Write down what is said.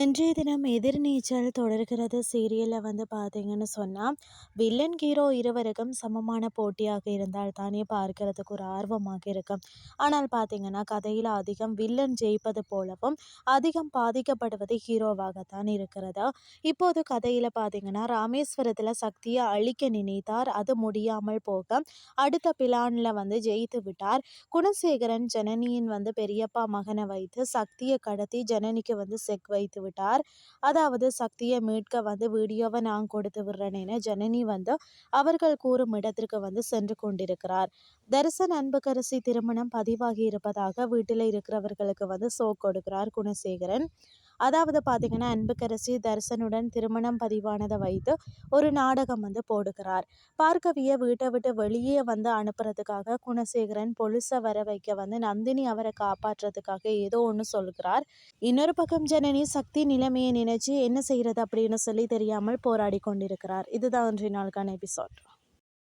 இன்றைய தினம் எதிர்நீச்சல் தொடர்கிறது. சீரியலில் வந்து பார்த்தீங்கன்னு சொன்னால் வில்லன் ஹீரோ இருவருக்கும் சமமான போட்டியாக இருந்தால் தானே பார்க்கறதுக்கு ஒரு ஆர்வமாக இருக்கும். ஆனால் பார்த்தீங்கன்னா கதையில் அதிகம் வில்லன் ஜெயிப்பது போலவும் அதிகம் பாதிக்கப்படுவது ஹீரோவாகத்தான் இருக்கிறது? இப்போது கதையில் பார்த்தீங்கன்னா ராமேஸ்வரத்தில் சக்தியை அழிக்க நினைத்தார். அது முடியாமல் போக அடுத்த பிளானில் வந்து ஜெயித்து விட்டார். குணசேகரன் ஜனனியின் வந்து பெரியப்பா மகனை வைத்து சக்தியை கடத்தி ஜனனிக்கு வந்து செக் வைத்து விட்டார். அதாவது சக்தியை மீட்க வந்து வீடியோவை நான் கொடுத்து விடுறேன்னு ஜனனி வந்து அவர்கள் கூறும் இடத்திற்கு வந்து சென்று கொண்டிருக்கிறார். தரிசன் அன்புக்கரசி திருமணம் பதிவாகி இருப்பதாக வீட்டில் இருக்கிறவர்களுக்கு வந்து சோ கொடுக்கிறார் குணசேகரன். அதாவது பார்த்தீங்கன்னா அன்புக்கரசி தர்சனுடன் திருமணம் பதிவானதை வைத்து ஒரு நாடகம் வந்து போடுகிறார். பார்க்கவிய வீட்டை விட்டு வெளியே வந்து அனுப்புறதுக்காக குணசேகரன் பொலிசை வர வைக்க வந்து நந்தினி அவரை காப்பாற்றுறதுக்காக ஏதோ ஒன்று சொல்கிறார். இன்னொரு பக்கம் ஜனனி சக்தி நிலைமையை நினைச்சு என்ன செய்யறது அப்படின்னு சொல்லி தெரியாமல் போராடி கொண்டிருக்கிறார். இதுதான் இன்றைய நாளுக்கான எபிசோட்.